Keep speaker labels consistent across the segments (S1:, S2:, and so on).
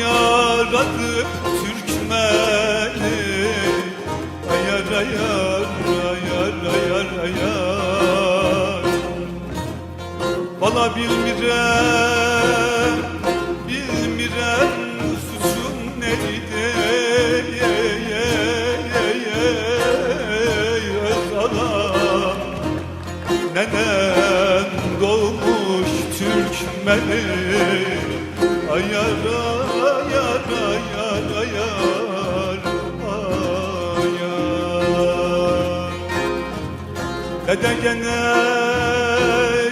S1: Yaradı Türkmeni Ayar ayar ayar ayar ayar Bana bilmirem Bilmirem suçum neydi Özala Nenem doğmuş Türkmeni Dede gene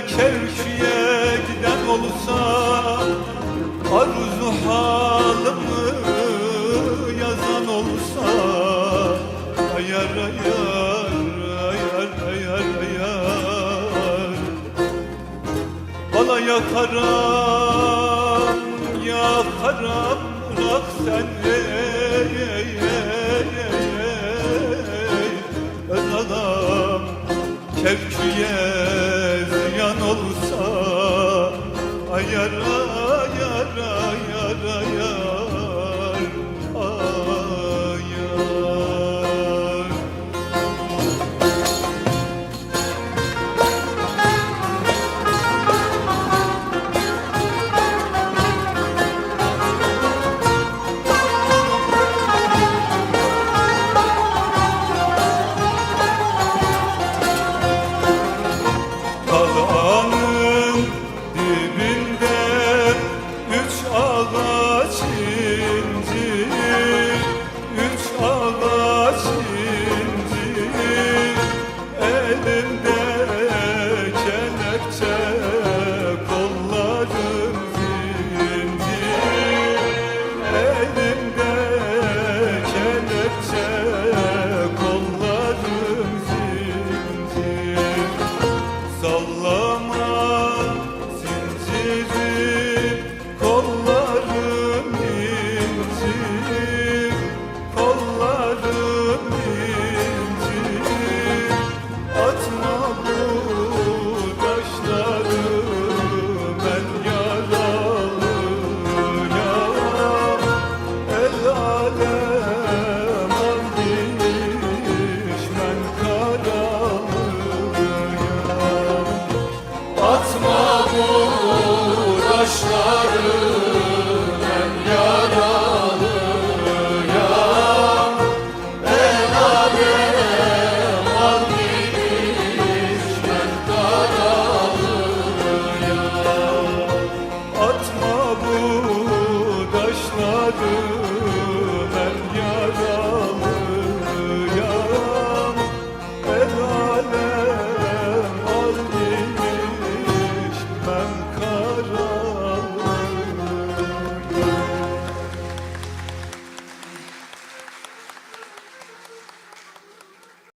S1: Kerkü'ye giden olsa Arzu halımı yazan olsa Ayar ayar ayar ayar ayar Bana yakaram yakaram bırak sen. Ey ey ey Öz adam Kerkü'ye ziyan olsa Ayar love. vardır